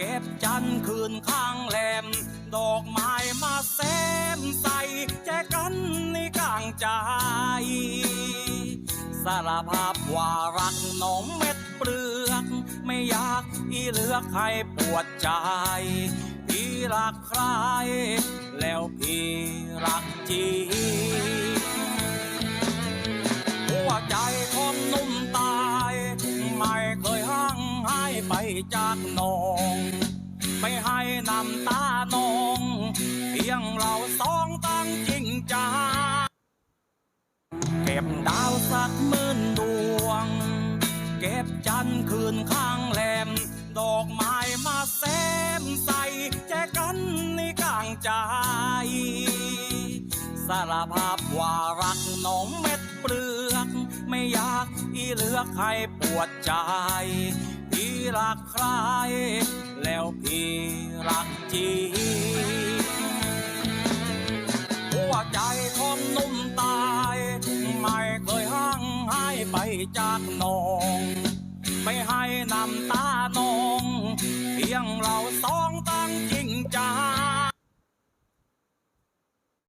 เก็บจันคืนข้างแหลม ดอกไม้มาแซมใส่แจกันในกลางใจ สารภาพว่ารักน้องเม็ดเปลือก ไม่อยากอีเลือกให้ปวดใจ พี่รักใคร แล้วพี่รักจริง ไปจากน้อง ไม่ให้น้ำตาน้องเพียงเราสองตั้งจริงจังเก็บดาวสักหมื่นดวง เก็บจันทร์คืนข้างแหลม ดอกไม้มาแซมใส่แจกันในกลางใจสารภาพว่ารักน้องเม็ดเปลือก ไม่อยากอีเลือกให้ปวดใจ พี่รักใคร แล้วพี่รักจริงหัวใจทอมนุ่มตาย ไม่เคยห่างหายไปจากน้อง ไม่ให้นำตาน้อง เพียงเราสองตั้งจริงใจ